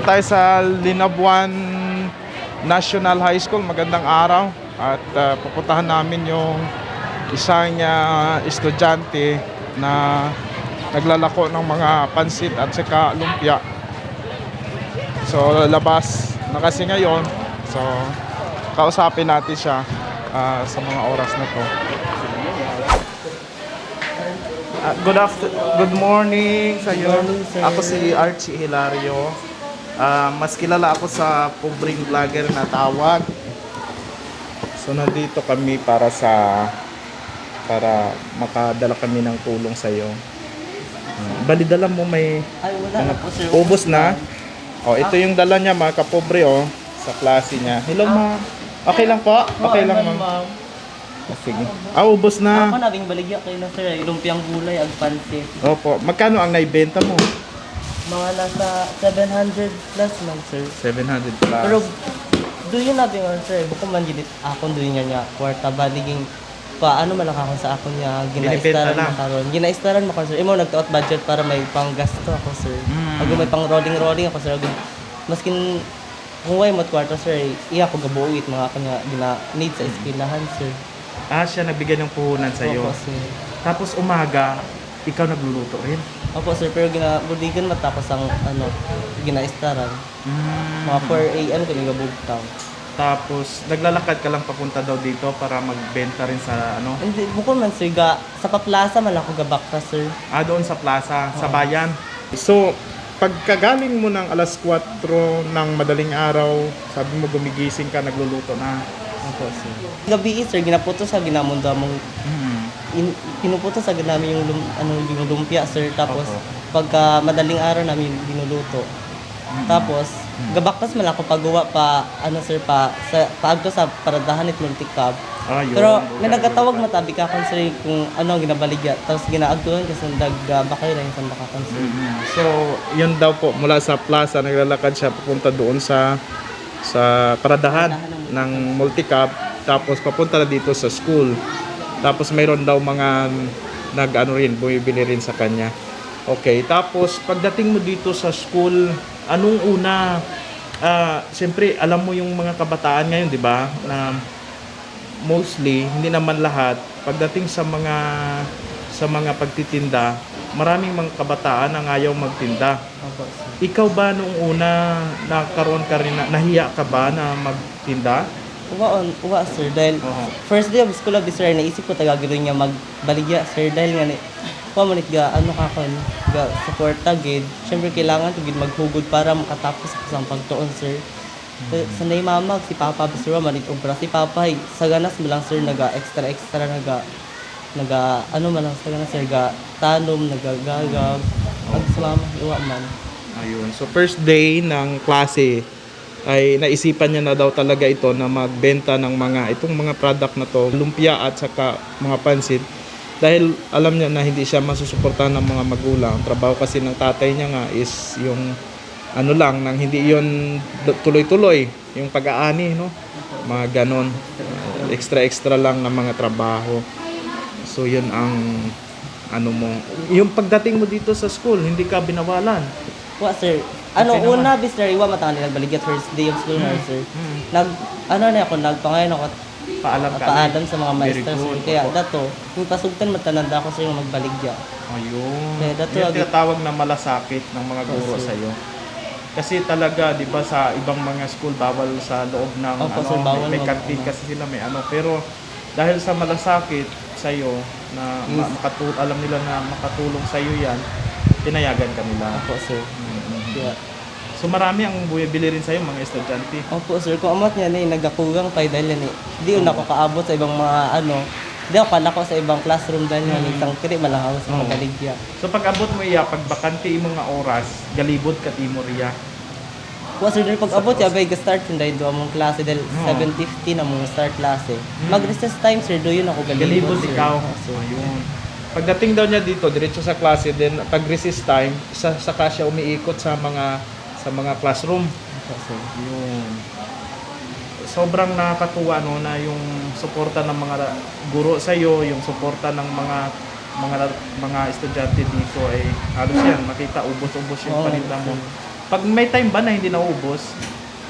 Nandito tayo sa Linabuan National High School. Magandang araw. At uh, pupuntahan namin yung isang uh, estudyante na naglalako ng mga pansit at saka lumpia. So labas na kasi ngayon. So kausapin natin siya uh, sa mga oras na to. Ah, good after good morning sa iyo. Ako si Archie Hilario. Ah, mas kilala ako sa pobreng vlogger na tawag. So nandito kami para sa para makadala kami ng tulong sa iyo. Bali dala mo may Ay, wala Ano, na po sir. ubos na. Oh, ito yung dala niya mga kapobre oh sa klase niya. Hello ma'am. Okay lang po? Okay lang ma'am. Ah, Sige. Ah, ubos Ako na. nabing baligya kayo na sir. Lumpiang gulay, ag pansit. Opo. Magkano ang naibenta mo? Mga nasa 700 plus man sir. 700 plus. Pero doon natin nga sir. Bukod man ginit akong doon niya niya. Kwarta ba liging paano man ako sa akon niya ginaistaran lang. makaron ginaistaran mo sir imo nagtaot budget para may panggasto ako sir Mm. pag may pang rolling rolling ako sir Agud- maskin kung way mo kwarta sir iya ko gabuit mga kanya gina need sa eskwelahan sir Ah, siya nagbigay ng puhunan sa iyo. Tapos umaga, ikaw nagluluto rin. Opo sir, pero gina, budigan matapos ang ano, ginaistaran. Mm. Mga 4 a.m. ko nagabugtaw. Tapos naglalakad ka lang papunta daw dito para magbenta rin sa ano? Hindi, bukod man sir, ga, sa paplaza man ako gabakta sir. Ah, doon sa plaza, sa Oo. bayan. So, pagkagaling mo ng alas 4 ng madaling araw, sabi mo gumigising ka, nagluluto na. Opo sir. Gabi sir, ginaputo sa ginamunda mong Mm. In, pinuputo sa namin yung, lum, ano, yung lumpia sir. Tapos, Opo. pagka madaling araw namin binuluto. Tapos, gabaktas man ako paggawa pa, ano sir, pa, sa, paagto sa paradahan at multicab. Ah, yun. Pero may nagatawag matabi ka kon sir kung ano ang ginabaligya. Tapos ginaagtuhan kasi nagbakay lang sa bakakon sir. So, yun daw po, mula sa plaza, naglalakad siya papunta doon sa sa paradahan ng multicab tapos papunta na dito sa school tapos mayroon daw mga nag ano rin bumibili rin sa kanya. Okay tapos pagdating mo dito sa school anong una? Ah siyempre alam mo yung mga kabataan ngayon di ba? Na mostly hindi naman lahat pagdating sa mga sa mga pagtitinda maraming mga kabataan ang ayaw magtinda. Ikaw ba nung una nakaroon ka rin na, nahiya ka ba na magtinda? Uwa, on, uwa sir dahil Oo. first day of school of sir naisip ko tagagiro niya magbaligya sir dahil nga ni Kuha mo ga ano ka kon ga suporta gid. Syempre kailangan to gid maghugod para makatapos ako sa pagtuon sir. Mm-hmm. Sa Sanay mamag si Papa sir manit obra si Papa ay sa ganas mo lang sir naga extra extra naga naga ano man lang sa ganas sir ga tanom nagagagag ag sa mama uwa man. Ayun. So first day ng klase ay naisipan niya na daw talaga ito na magbenta ng mga itong mga product na to, lumpia at saka mga pansit. Dahil alam niya na hindi siya masusuportahan ng mga magulang. Ang Trabaho kasi ng tatay niya nga is yung ano lang, nang hindi yon tuloy-tuloy, yung pag-aani, no? Mga ganon. Extra-extra lang ng mga trabaho. So yun ang ano mo. Yung pagdating mo dito sa school, hindi ka binawalan. Wa sir. Ano naman. una bis sir iwa matang nila baligya first day of school na sir. Hmm. Nag ano na ako nagpangayon ako Paalam ka. paadam sa mga Very maestro sir. good. Kaya Opo. dato, yung pasugtan matananda ako sa yung magbaligya. Ayun. Kaya dato Yung agad- tinatawag na malasakit ng mga guro sir. sa iyo. Kasi talaga, 'di ba sa ibang mga school bawal sa loob ng Opo, ano, sir, bawal may, may mag- canteen ano. kasi sila may ano, pero dahil sa malasakit sa iyo na ma- Yes. makatul- alam nila na makatulong sa iyo 'yan, tinayagan ka nila. Opo sir. Mhm. Kaya, So marami ang bumibili rin sa iyo mga estudyante. opo sir, kung amat niya ni nagakugang pa dahil yan eh. Di yun ako kaabot sa ibang mga ano. Di ako kalako sa ibang classroom dahil nga Mm. isang kiri malahaw sa Oo. mga baligya. So pag abot mo iya, pag bakante imo nga oras, galibot ka timo riya. Wa sir dahil pag abot ya bay start yun dahil do among klase dahil Oo. 7:50 na mong start klase. Mm. Mag recess time sir do yun ako galibot. Galibot sir. ikaw. Sir. Ayun. Pagdating daw niya dito, diretso sa klase, then pag recess time, sa saka siya umiikot sa mga sa mga classroom. Opo, sir. Yun. Sobrang nakakatuwa no na yung suporta ng mga guro sa iyo, yung suporta ng mga mga mga estudyante dito ay halos yan makita ubos-ubos yung Oo, paninda mo. Pag may time ba na hindi naubos,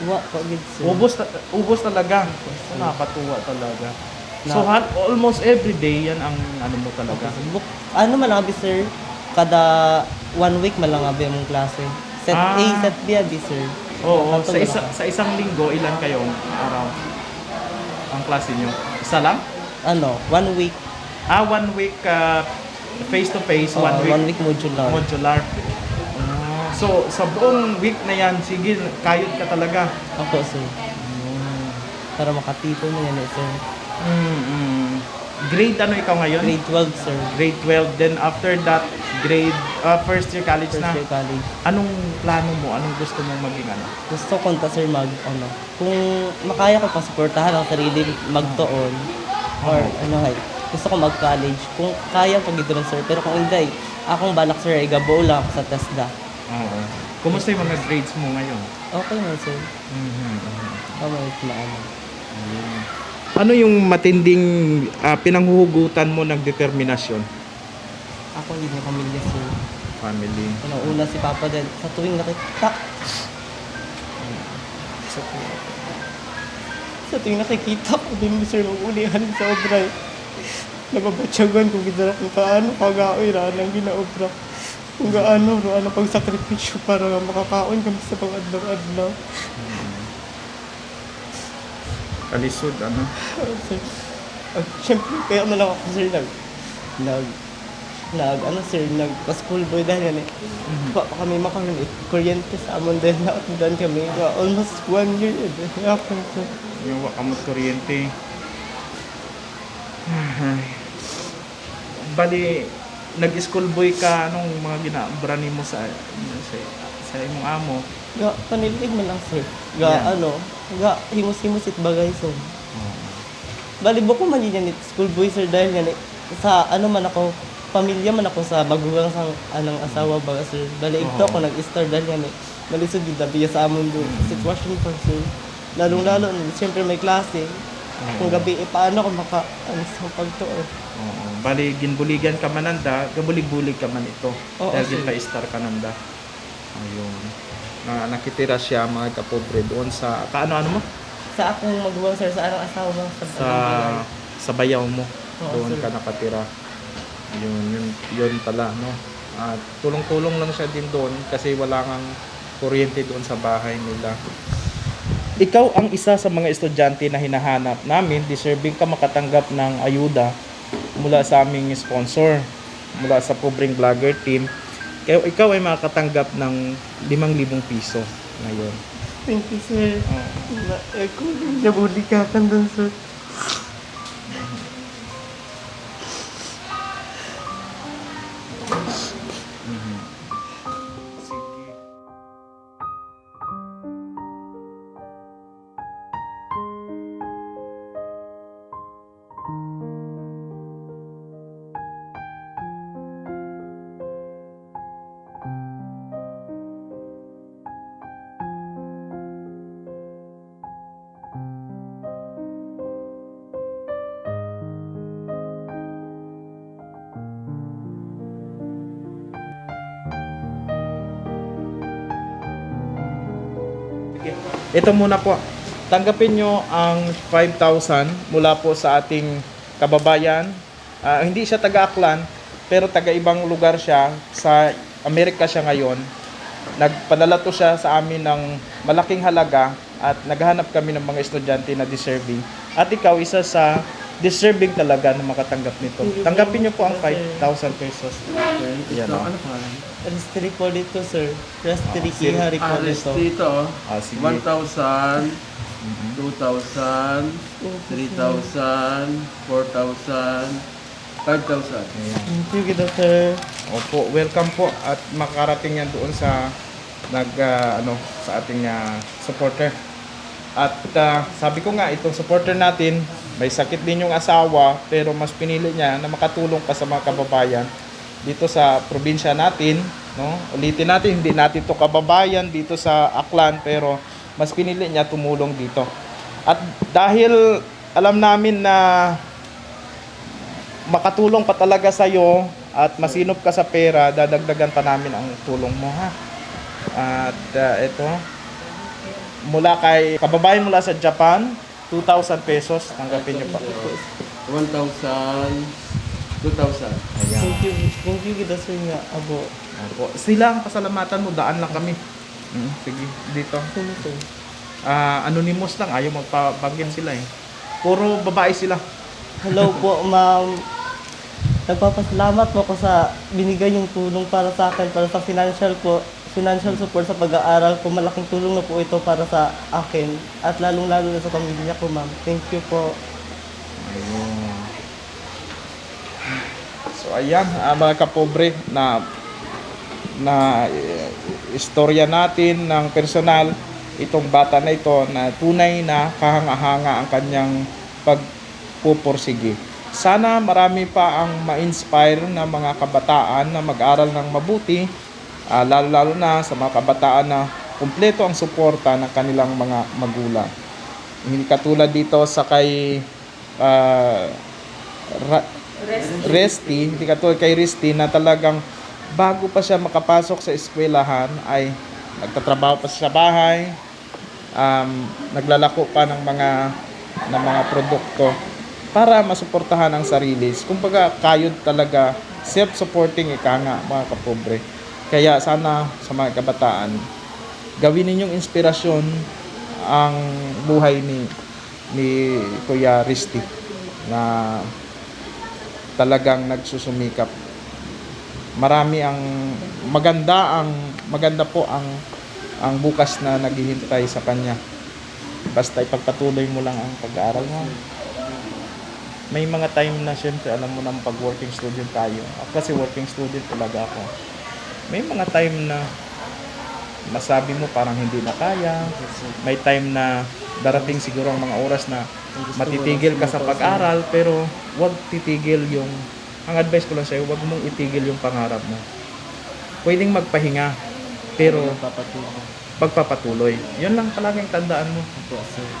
Wa pa gid sir. ubos, ta- ubos talaga. Nakakatuwa talaga. Na- So, ha- almost every day, yan ang ano mo talaga. Book, ano man abi sir, kada one week man lang abi among klase. Set Ah. A, set B abi sir. Oo, Ato sa, isa, sa isang linggo, ilan kayong araw? Ang klase nyo? Isa lang? Ano, one week, Ah, one week uh, face-to-face, uh, one week one week modular. modular. Ah, so, sa buong week na yan, sige, kayod ka talaga. Ako sir. Para makatipo mo yan eh, sir. Mm, Grade ano ikaw ngayon? Grade 12 sir. Grade 12. Then after that, grade, uh, first year college First na. year college. Anong plano mo? Anong gusto mong maging ano? Gusto ko ta sir mag ano, kung makaya ko pa suportahan ang sarili magtuon or ano hay, gusto ko mag-college. Kung kaya pag ito sir, pero kung hindi, akong balak sir ay gabo lang ako sa TESDA. Oo. Kumusta yung mga grades mo ngayon? Okay man sir. Mhm, Tama yung maano. Ano yung matinding ah, pinanghuhugutan mo ng determinasyon? Ako hindi na pamilya sir. Family. Ano, una si Papa din. Sa tuwing nakita... Sa tuwing... Sa tuwing nakikita ko din sir mag-ulihan sa obra. eh. Nababatsagan kung gidara kung kaano kagaoy ra nang ginaobra. Kung gaano ro ano pag sakripisyo para makakaon kami sa pang adlaw-adlaw. Kalisod, ano? sir. At syempre, kaya man lang ako sir nag nag nag ano sir nag school boy dahil yan eh. Pa, pa kami makaroon eh. Kuryente sa amon dahil nakundan kami. Nga, almost one year eh. Kaya po sir. Yung wakamot kuryente. Bali, nag-school boy ka, anong mga ginabrani mo sa, sa, sa imong amo? Nga, panilig man lang sir. Nga Yeah. ano, nga himus-himus it bagay sir. Bali ko man yun school boy sir dahil yan eh, sa ano man ako, pamilya man ako sa magugang sang anang asawa ba sir. Bali ito ako nag-star dahil eh. Malisod yung dabiya sa amon doon. Sitwasyon pa sir. Lalong lalo, siyempre may klase. Kung gabi, eh, paano ako maka, ano sa pagtuon? Oo. Bali, ginbuligan ka mananda, gabulig-bulig ka man ito. Oo, dahil sir. ginpa-star ka nanda. Ayun. Na nakitira siya mga kapobre doon sa, kaano-ano mo? Sa akong magulang sir, sa anong asawa sa, Sa, sa bayaw mo. Oo, doon sir. ka nakatira. Yun, yun, yun pala, no? At tulong-tulong lang siya din doon kasi wala kang kuryente doon sa bahay nila. Ikaw ang isa sa mga estudyante na hinahanap namin, deserving ka makatanggap ng ayuda mula sa aming sponsor, mula sa Pobreng Vlogger Team. Kaya ikaw ay makakatanggap ng 5,000 piso ngayon. Thank you sir. Oh. Na, eh, kung nabuli ka kan doon sir. Ito muna po. Tanggapin nyo ang 5,000 mula po sa ating kababayan. Ah, hindi siya taga-Aklan, pero taga-ibang lugar siya. Sa Amerika siya ngayon. Nagpadala to siya sa amin ng malaking halaga at naghahanap kami ng mga estudyante na deserving. At ikaw, isa sa deserving talaga na makatanggap nito. Tanggapin nyo po ang 5,000 pesos. Yan o. Ano pangalan? Restri po dito, sir. Restri Ah, Kihari po Ah, dito. dito. Ah, sige. 1,000, Mhm. 2,000, 3,000, 4,000, 5,000. Ayan. Thank you, kita, sir. Opo, welcome po at makarating yan doon sa nag ah, ano sa ating ah, supporter. At ah, sabi ko nga itong supporter natin may sakit din yung asawa pero mas pinili niya na makatulong pa sa mga kababayan dito sa probinsya natin, no? Ulitin natin hindi natin to kababayan dito sa Aklan pero mas pinili niya tumulong dito. At dahil alam namin na makatulong pa talaga sa iyo at masinop ka sa pera, dadagdagan pa namin ang tulong mo ha. At uh, ito, mula kay kababayan mula sa Japan, 2,000 pesos. Tanggapin niyo pa. 1,000, 2,000. Ayan. Thank you. Thank you kita sir nga abo. Opo. Sila ang pasalamatan mo, daan lang kami. Mm, sige, dito. Sir? Ah, anonymous lang, ayaw magpabanggit sila eh. Puro babae sila. Hello po, ma'am. Nagpapasalamat po ako sa binigay yung tulong para sa akin, para sa financial po, financial support sa pag-aaral ko. Malaking tulong na po ito para sa akin at lalong-lalo na sa pamilya ko, ma'am. Thank you po. Ayun. So ayan, ah, mga kapobre na na eh, istorya natin ng personal itong bata na ito na tunay na kahanga-hanga ang kanyang pagpupursige. Sana marami pa ang ma-inspire na mga kabataan na mag-aral ng mabuti, ah, lalo-lalo na sa mga kabataan na kumpleto ang suporta ng kanilang mga magulang. Hindi katulad dito sa kay ah, Ra- Resty, hindi katulad kay Resty na talagang bago pa siya makapasok sa eskwelahan ay nagtatrabaho pa siya sa bahay, um, naglalako pa ng mga ng mga produkto para masuportahan ang sarili. Kumbaga, kayod talaga self-supporting ika nga mga kapobre. Kaya sana sa mga kabataan, gawin ninyong inspirasyon ang buhay ni ni Kuya Risty na talagang nagsusumikap. Marami ang maganda ang maganda po ang ang bukas na naghihintay sa kanya. Basta ipagpatuloy mo lang ang pag-aaral mo. May mga time na syempre alam mo na pag working student tayo. Ako kasi working student talaga ako. May mga time na masabi mo parang hindi na kaya. May time na darating siguro ang mga oras na matitigil ka sa pag-aral pero huwag titigil yung ang advice ko lang sa'yo, huwag mong itigil yung pangarap mo. Pwedeng magpahinga pero Papatuloy pagpapatuloy. Yun lang palaging tandaan mo.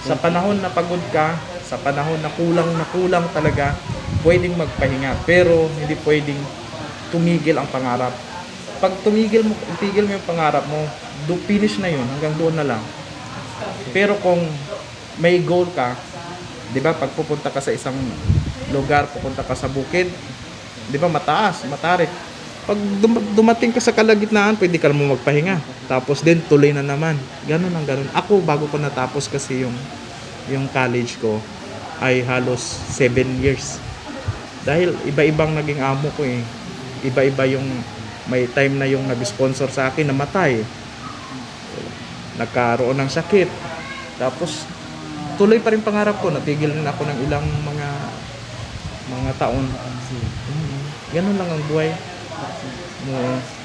Sa panahon na pagod ka, sa panahon na kulang na kulang talaga, pwedeng magpahinga pero hindi pwedeng tumigil ang pangarap. Pag tumigil mo, tigil mo yung pangarap mo, do finish na yun, hanggang doon na lang. Pero kung may goal ka, 'di ba, pag pupunta ka sa isang lugar, pupunta ka sa bukid, 'di ba, mataas, matarik. Pag dum- dumating ka sa kalagitnaan, pwede ka mo magpahinga. Tapos din tuloy na naman. Ganun ang ganun. Ako bago ko natapos kasi yung yung college ko ay halos 7 years. Dahil iba-ibang naging amo ko eh. Iba-iba yung may time na yung nag-sponsor sa akin namatay. Nagkaroon ng sakit. Tapos tuloy pa rin pangarap ko. Natigil rin ako ng ilang mga mga taon. Mm, Ganun lang ang buhay. mo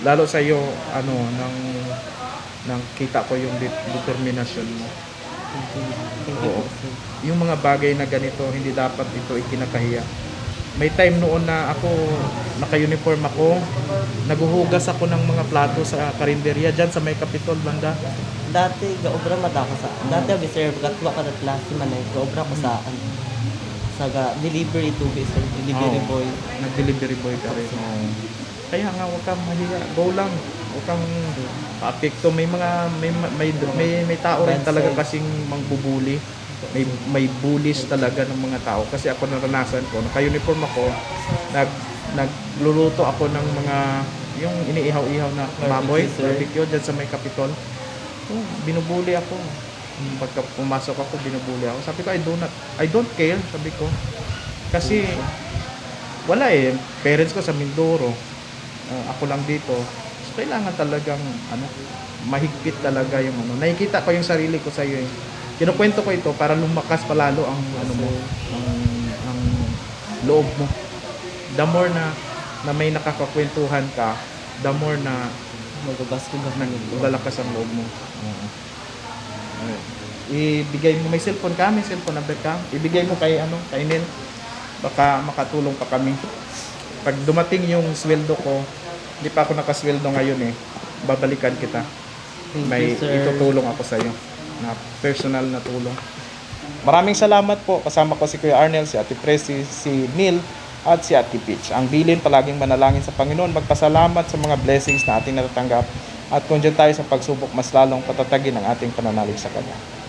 lalo sa iyo ano nang nang kita ko yung det- determinasyon mo. Oo. Yung mga bagay na ganito hindi dapat ito ikinakahiya. May time noon na ako naka-uniform ako, naguhugas ako ng mga plato sa karinderya diyan sa may Capitol banda. Dati, gaobra mata ko sa... Dati, abi, sir, gatwa ka na klase man eh. Gaobra ko sa... ano, sa ga, delivery to be, sir. Delivery Oo. boy. Nag-delivery boy ka rin. Oo. Kaya nga huwag kang mahiya. Go lang. Huwag kang paapekto. May mga may may may, may tao rin Bad talaga side. kasing mangbubuli. May may bullies talaga ng mga tao kasi ako naranasan ko. Naka-uniform ako. Nag nagluluto ako ng mga yung iniihaw-ihaw na baboy, Barbecue, sir. barbecue dyan sa may kapitol. Oh, binubuli ako. Pagka pumasok ako, binubuli ako. Sabi ko, I do not, I don't care, sabi ko. Kasi, wala eh. Parents ko sa Mindoro. Ah, ako lang dito. So, kailangan talagang, ano, mahigpit talaga yung ano. Nakikita ko yung sarili ko sa iyo eh. Kinukwento ko ito para lumakas palalo ang, ano mo, ang, ang loob mo. The more na, na may nakakakwentuhan ka, the more na Magabas ko ba? lalakas ang loob mo. Oo. Ibigay mo, may cellphone ka, may cellphone number ka. Ibigay mo kay ano, kay Nel. Baka makatulong pa kami. Pag dumating yung sweldo ko, hindi pa ako nakasweldo ngayon eh. Babalikan kita. Thank May you, sir. itutulong ako sa iyo na personal na tulong. Maraming salamat po. Kasama ko si Kuya Arnel, si Ate Presi, si Neil, at si Ate Peach. Ang bilin palaging manalangin sa Panginoon, magpasalamat sa mga blessings na ating natatanggap At kung dyan tayo sa pagsubok, mas lalong patatagin ang ating pananalig sa Kanya.